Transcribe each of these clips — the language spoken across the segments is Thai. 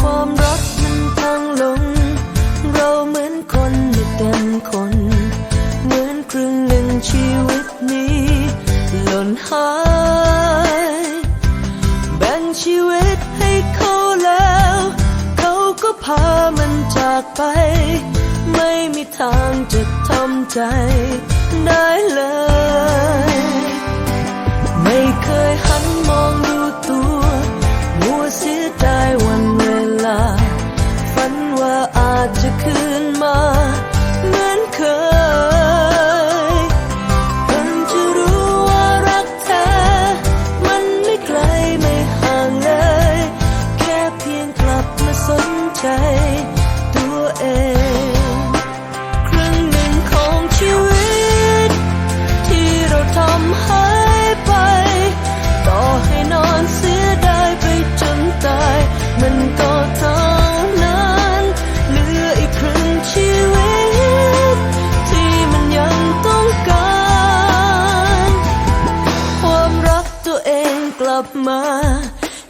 ความรักมันพังลง เราเหมือนคนไม่ต็มคน เหมือนครึ่งหนึ่งชีวิตนี้ หล่นหาย แบ่งชีวิตให้เขาแล้ว เขาก็พามันจากไป ไม่มีทางจะทำใจได้เลย ไม่เคยห ใจตัวเอง ครึ่งหนึ่งของชีวิต ที่เราทำหายไป ต่อให้นอนเสียดายไปจนตาย มันก็เท่านั้นเหลืออีกครึ่งชีวิต ที่มันยังต้องการ ความรักตัวเองกลับมา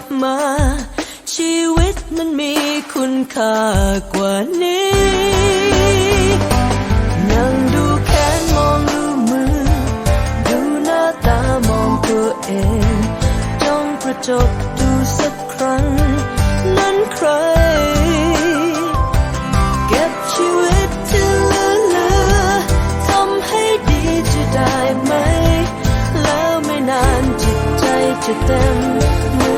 บมา ชีวิตมันมีคุณค่ากว่านี้นั่งดูแขนมองดูมือ ดูหน้าตามองตัวเองจ้องกระจกดูสักครั้ง นั้นใคร เก็บชีวิตที่เหลือเหลือทำให้ดีจะได้ไหม แล้วไม่นานจิตใจจะเต็มมือ